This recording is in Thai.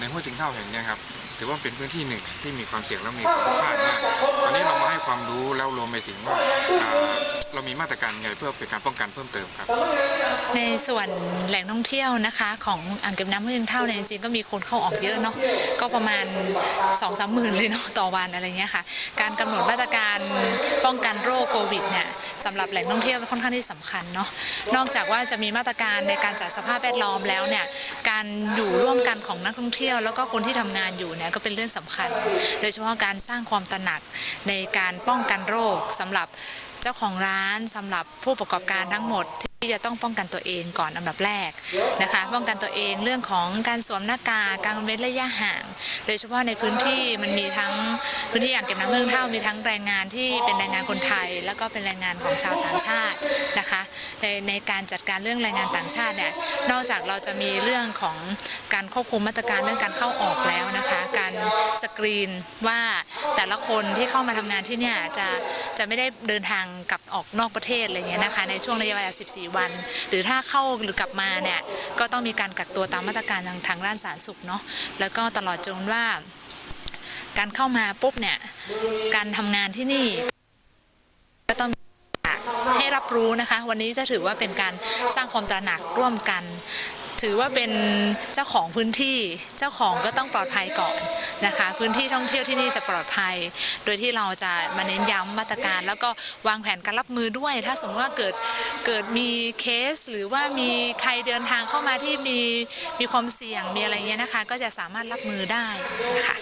ในห้วยถึงเท่าแห่งนี้ครับถือว่าเป็นพื้นที่หนึ่งที่มีความเสี่ยงและมีความพลาดมากตอนนี้เรามาให้ความรู้แล้วรวมไปถึงว่า เรามีมาตรการไงเพื่อเป็นการป้องกันเพิ่มเติมครับ ในส่วนแหล่งท่องเที่ยวนะคะ ของอ่างเก็บน้ำห้วยถึงเท่าเนี่ยจริงๆก็มีคนเข้าออกเยอะเนาะก็ประมาณ2องสามหมื่นเลยเนาะต่อวันอะไรเงี้ยค่ะ การกำหนดมาตรการป้องกันโรคโควิดเนี่ยสำหรับแหล่งท่องเที่ยวค่อนข้างที่สำคัญเนาะนอกจากว่าจะมีมาตรการในการจัดสภาพแวดล้อมแล้วเนี่ยการอยู่ร่วมกันของนักท่องเที่ยว แล้วก็คนที่ทำงานอยู่เนี่ยก็เป็นเรื่องสำคัญ โดยเฉพาะการสร้างความตระหนักในการป้องกันโรคสำหรับ เจ้าของร้านสำหรับผู้ประกอบการทั้งหมด ที่จะต้องป้องกันตัวเองก่อนอันดับแรกนะคะ ป้องกันตัวเองเรื่องของการสวมหน้ากากการเว้นระยะห่าง โดยเฉพาะในพื้นที่มันมีทั้งพื้นที่อ่างเก็บน้ำเมืองเท่ามีทั้งแรงงานที่เป็นแรงงานคนไทย แล้วก็เป็นแรงงานของชาวต่างชาตินะคะในในการจัดการเรื่องแรงงานต่างชาติเนี่ยนอกจากเราจะมีเรื่องของการควบคุมมาตรการเรื่องการเข้าออกแล้วนะคะ การสกรีนว่าแต่ละคนที่เข้ามาทำงานที่เนี่ยจะจะไม่ได้เดินทางกลับออกนอกประเทศอะไรเงี้ยนะคะในช่วงระยะเวลา 14วัน หรือถ้าเข้าหรือกลับมาเนี่ยก็ต้องมีการกักตัวตามมาตรการทางทางด้านสาธารณสุขเนาะแล้วก็ตลอดจนว่า การเข้ามาปุ๊บเนี่ยการทำงานที่นี่ก็ต้องให้รับรู้นะคะ วันนี้จะถือว่าเป็นการสร้างความตระหนักร่วมกัน ถือว่าเป็นเจ้าของพื้นที่เจ้าของก็ต้องปลอดภัยก่อนนะคะ พื้นที่ท่องเที่ยวที่นี่จะปลอดภัย โดยที่เราจะมาเน้นย้ำมาตรการ แล้วก็วางแผนการรับมือด้วย ถ้าสมมติว่าเกิดเกิดมีเคส หรือว่ามีใครเดินทางเข้ามาที่มีมีความเสี่ยงมีอะไรเงี้ยนะคะ ก็จะสามารถรับมือได้นะคะ